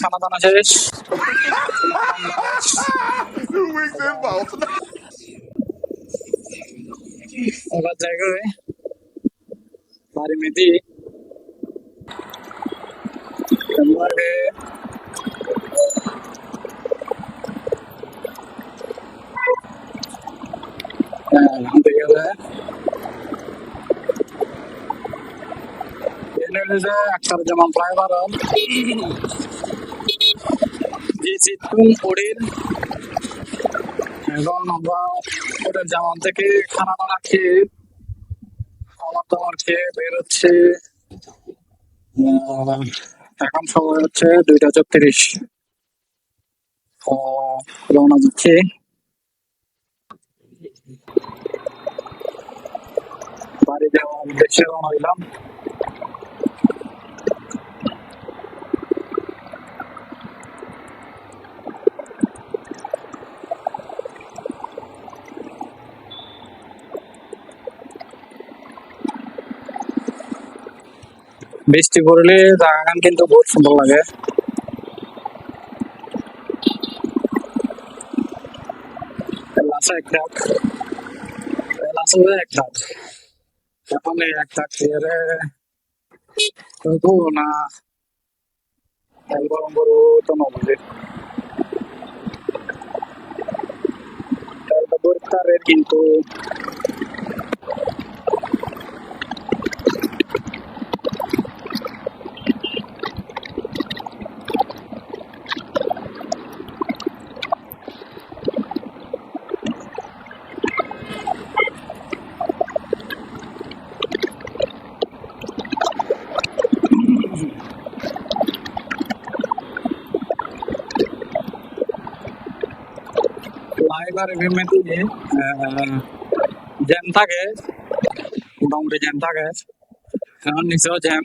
খানা দানা শেষ Two weeks involved. এবার জায়গায় বাড়ি মেদি হ্যাঁ যেমন ফ্লাইওভার যে চিত্তুন পড়ির এবং আমরা ওদের যেমন থেকে খানা দানা খেয়ে, খাবার দাবার খেয়ে বেরোচ্ছে এখন সময় হচ্ছে দুইটা চৌত্রিশ। রওনা দিচ্ছি। বাড়ি যাওয়ার উদ্দেশ্যে রওনা দিলাম। বৃষ্টি পড়লে জায়গাখান কিন্তু বহুত সুন্দর লাগে। এক ধাপ লাসা এক ধাপ এখানে এক ধাপ দিয়ে তবু না। গরম গরু তো নবজে বর্তারের কিন্তু ফ্লাইওভার এগ্রিমেন্ট জ্যাম থাকে। মোটামুটি জ্যাম থাকে। এখন নিচেও জ্যাম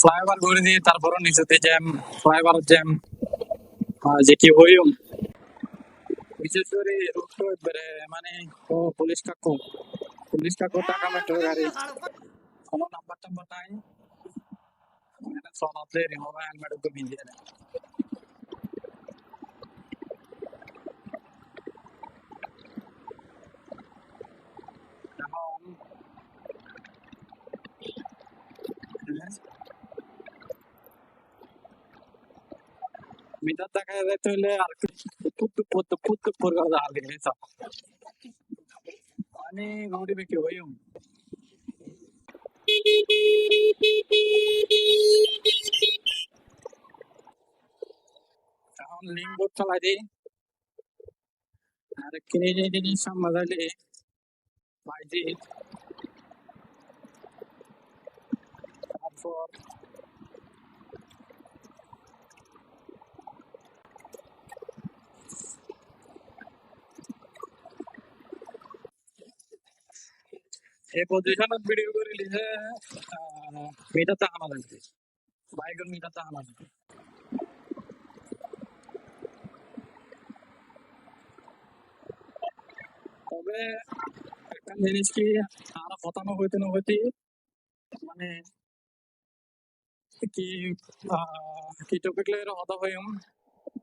ফ্লাইওভার করে দিয়ে তারপরও নিচেতে জ্যাম ফ্লাইওভার জ্যাম যে কি হইম বিশেষ করে মানে পুলিশ কাকু। পুলিশ কাকু টাকা মেট্রো গাড়ি। কোনো নাম্বার টাম্বার নাই। এটা সনাতে রিমোভার হেলমেট তো ভিজিয়ে দেয় এখন মিটার দেখা যেতে হলে আর পুত্তু পুত্তু পুত্তু পুরো জাল দিলে সব মানে গৌড়ি বেঁকে হইম এখন লিঙ্ক বোর্ড চালাই দিই আর কিনে যে জিনিস সামলালে বাইজি তারপর এই পজিশনত ভিডিও করে লিখে মিটাতে আনা লাগবে বাইকের মিটাতে আনা লাগবে তবে একটা জিনিস কি আর ফতানো হইতে না হইতে মানে কি কি টপিক লইরে হতা হইম?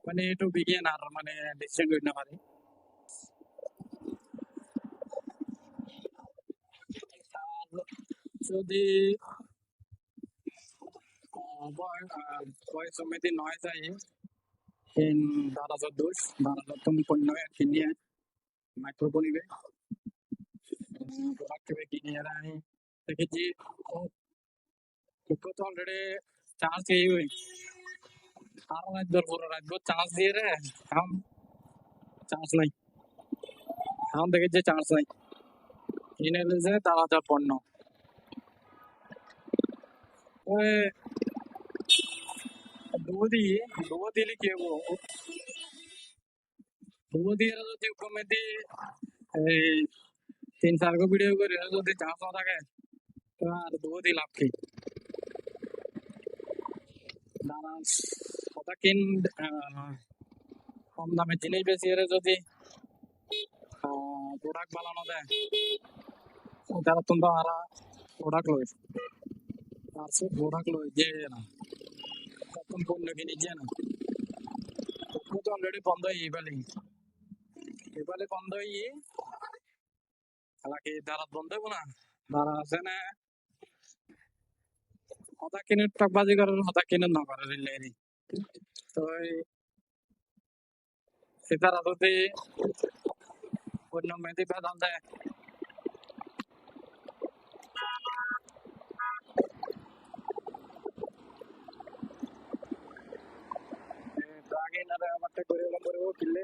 মানে একটু বিজ্ঞান আর মানে ডিসিশন করতে পারি। যদি আহ, বয়- আহ, বয়স সমিতি নয় চার্জ দিয়ে হই আর রাত ধর পুরো রাত ভর চার্জ দিয়ে রে এখন চার্জ নাই। এখন দেখেছি চার্জ নাই। কিনে যে তারা যা পণ্য। ওই দুধি দুধ দিলে কি হব? দুধ দিয়ে যদি কমেদি এই তিন চারগো ভিডিও করে যদি চার্জ না থাকে তো আর দুধই লাভ কি দাঁড়া কথা কিন আহ, কম দামে জিনিস বেশি এর যদি প্রোডাক্ট বানানো দেয় তারা তোমরা আর প্রোডাক্ট লই আর সে প্রোডাক্ট লই যে না তখন পণ্য কিনে যে না তখন তো অলরেডি বন্ধ হয়ে এবারে এবারে বন্ধ হয়ে হালাকি দাঁড়াত বন্ধ হব না? দাঁড়া আছে না? হতা কিনে টক বাজি করার হতা কিনে না করার রিলেরি তো সেটার আদতে অন্য মেয়েদি বেদাল দেয়। আগে এনারা আমারটা করে করে কিনলে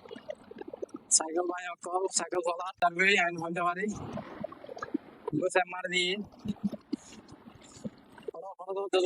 সাইকেল ভাই অকল সাইকেল চলা তারপরে আইন ভাবতে পারি বসে মার দিয়ে ফটো